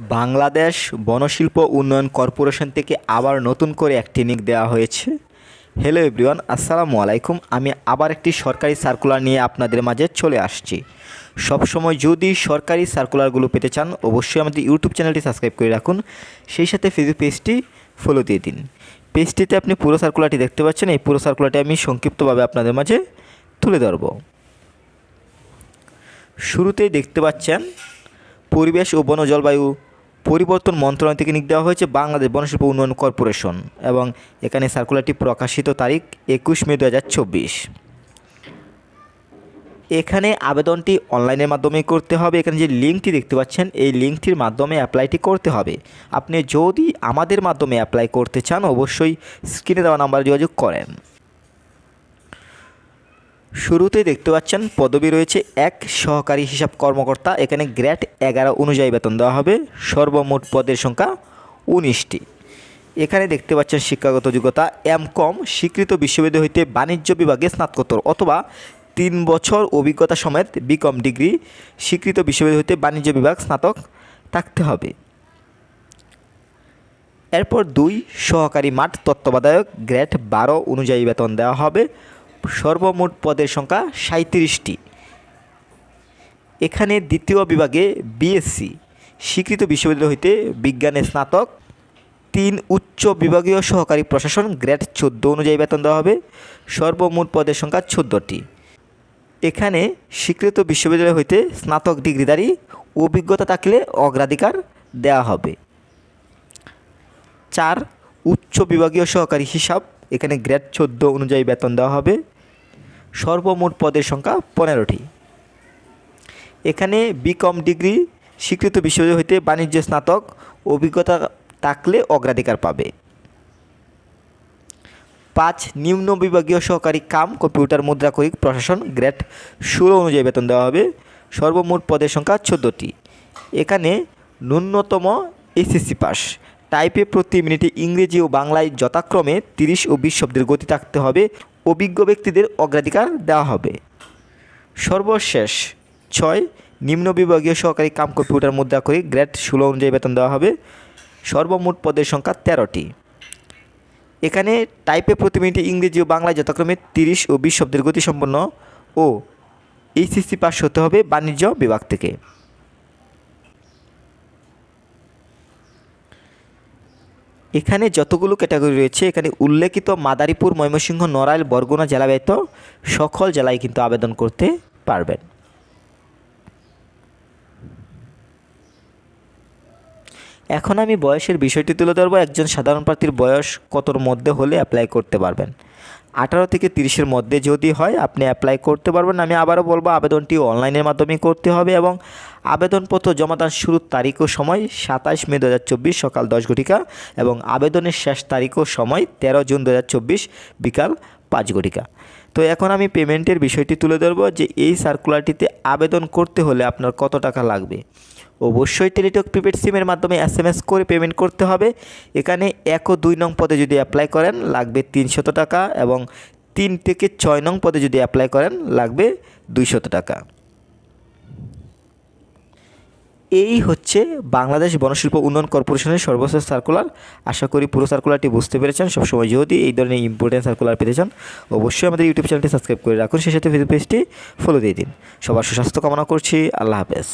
বাংলাদেশ বনশিল্প উন্নয়ন কর্পোরেশন থেকে আবার নতুন করে একটি নিক দেওয়া হয়েছে। হ্যালো এভরিওয়ান আসসালামু আলাইকুম। আমি আবার একটি সরকারি সার্কুলার নিয়ে আপনাদের মাঝে চলে আসছি। সবসময় যদি সরকারি সার্কুলারগুলো পেতে চান, অবশ্যই আমাদের ইউটিউব চ্যানেলটি সাবস্ক্রাইব করে রাখুন। সেই সাথে ফেসবুক পেজটি ফলো দিয়ে দিন। পেজটিতে আপনি পুরো সার্কুলারটি দেখতে পাচ্ছেন। এই পুরো সার্কুলারটি আমি সংক্ষিপ্তভাবে আপনাদের মাঝে তুলে ধরব। শুরুতেই দেখতে পাচ্ছেন, পরিবেশ ও বন জলবায়ু পরিবর্তন মন্ত্রণালয় থেকে নিক দেওয়া হয়েছে বাংলাদেশ বনশিল্প উন্নয়ন কর্পোরেশন এবং এখানে সার্কুলারটি প্রকাশিত তারিখ একুশ মে দু হাজার চব্বিশ। এখানে আবেদনটি অনলাইনের মাধ্যমে করতে হবে। এখানে যে লিঙ্কটি দেখতে পাচ্ছেন, এই লিঙ্কটির মাধ্যমে অ্যাপ্লাইটি করতে হবে। আপনি যদি আমাদের মাধ্যমে অ্যাপ্লাই করতে চান, অবশ্যই স্ক্রিনে দেওয়া নাম্বারে যোগাযোগ করেন। শুরুতেই দেখতে পাচ্ছেন পদবি রয়েছে এক সহকারী হিসাব কর্মকর্তা। এখানে গ্রেড এগারো অনুযায়ী বেতন দেওয়া হবে। সর্বমোট পদের সংখ্যা উনিশটি। এখানে দেখতে পাচ্ছেন শিক্ষাগত যোগ্যতা এম কম। স্বীকৃত বিশ্ববিদ্যালয় হইতে বাণিজ্য বিভাগে স্নাতকোত্তর অথবা তিন বছর অভিজ্ঞতা সমেত বিকম ডিগ্রি। স্বীকৃত বিশ্ববিদ্যালয় হইতে বাণিজ্য বিভাগ স্নাতক থাকতে হবে। এরপর দুই সহকারী মাঠ তত্ত্বাবধায়ক গ্রেড বারো অনুযায়ী বেতন দেওয়া হবে। সর্বমোট পদের সংখ্যা সাঁত্রিশটি এখানে দ্বিতীয় বিভাগে বিএসসি, স্বীকৃত বিশ্ববিদ্যালয় হইতে বিজ্ঞানে স্নাতক, তিন উচ্চ বিভাগীয় সহকারী প্রশাসন গ্রেড চোদ্দ অনুযায়ী বেতন দেওয়া হবে, সর্বমোট পদের সংখ্যা চোদ্দোটি। এখানে স্বীকৃত বিশ্ববিদ্যালয় হইতে স্নাতক ডিগ্রিধারী অভিজ্ঞতা থাকলে অগ্রাধিকার দেওয়া হবে। চার উচ্চ বিভাগীয় সহকারী হিসাব, এখানে গ্রেড চোদ্দ অনুযায়ী বেতন দেওয়া হবে সর্বমোট পদের সংখ্যা পনেরোটি। এখানে বিকম ডিগ্রি স্বীকৃত বিশ্ববিদ্যালয় হইতে বাণিজ্য স্নাতক অভিজ্ঞতা থাকলে অগ্রাধিকার পাবে। পাঁচ, নিম্ন বিভাগীয় সহকারী কাম, কম্পিউটার মুদ্রাকরিক প্রশাসন, গ্রেড ষোলো অনুযায়ী বেতন দেওয়া হবে। সর্বমোট পদের সংখ্যা চোদ্দোটি। এখানে ন্যূনতম এসএসসি পাস। টাইপে প্রতি মিনিটে ইংরেজি ও বাংলায় যথাক্রমে তিরিশ ও বিশ শব্দের গতি থাকতে হবে। অভিজ্ঞ ব্যক্তিদের অগ্রাধিকার দেওয়া হবে। সর্বশেষ ছয়, নিম্ন বিভাগীয় সহকারী কাম কম্পিউটার মুদ্রা করে গ্রেড ষোলো অনুযায়ী বেতন দেওয়া হবে। সর্বমোট পদের সংখ্যা তেরোটি। এখানে টাইপে প্রতি মিনিটে ইংরেজি ও বাংলায় যথাক্রমে তিরিশ ও বিশ শব্দের গতি সম্পন্ন ও এইচএসসি পাস হতে হবে বাণিজ্য বিভাগ থেকে। এখানে যতগুলো ক্যাটাগরি রয়েছে, এখানে উল্লেখিত মাদারীপুর, ময়মনসিংহ, নড়াইল, বরগুনা জেলা ব্যতীত সকল জেলায় কিন্তু আবেদন করতে পারবেন। এখন আমি বয়সের বিষয়টি তুলে ধরবো। একজন সাধারণ প্রার্থীর বয়স কতর মধ্যে হলে অ্যাপ্লাই করতে পারবেন? আঠারো থেকে তিরিশের মধ্যে যদি হয়, আপনি অ্যাপ্লাই করতে পারবেন। আমি আবারও বলব, আবেদনটি অনলাইনের মাধ্যমে করতে হবে এবং আবেদনপত্র জমাদান শুরুর তারিখ ও সময় সাতাশ মে দু হাজার চব্বিশ সকাল দশ ঘটিকা এবং আবেদনের শেষ তারিখ ও সময় তেরো জুন দু হাজার চব্বিশ বিকাল পাঁচ ঘটিকা। তো এখন আমি পেমেন্টের বিষয়টি তুলে ধরবো যে এই সার্কুলারটিতে আবেদন করতে হলে আপনার কত টাকা লাগবে। অবশ্যই টেলিটক প্রিপেড সিমের মাধ্যমে এস এম এস করে পেমেন্ট করতে হবে। এখানে এক ও দুই নং পদে যদি অ্যাপ্লাই করেন, লাগবে তিনশত টাকা এবং তিন থেকে ছয় নং পদে যদি অ্যাপ্লাই করেন, লাগবে দুইশত টাকা। এই হচ্ছে বাংলাদেশ বনশিল্প উন্নয়ন কর্পোরেশনের সর্বশেষ সার্কুলার আশা করি পুরো সার্কুলারটি বুঝতে পেরেছেন। সবসময় যদি এই ধরনের ইম্পর্টেন্ট সার্কুলার পেতে চান, অবশ্যই আমাদের ইউটিউব চ্যানেলটি সাবস্ক্রাইব করে রাখুন। সেই সাথে ফেসবুক পেজটি ফলো দিয়ে দিন। সবার সুস্বাস্থ্য কামনা করছি। আল্লাহ হাফেজ।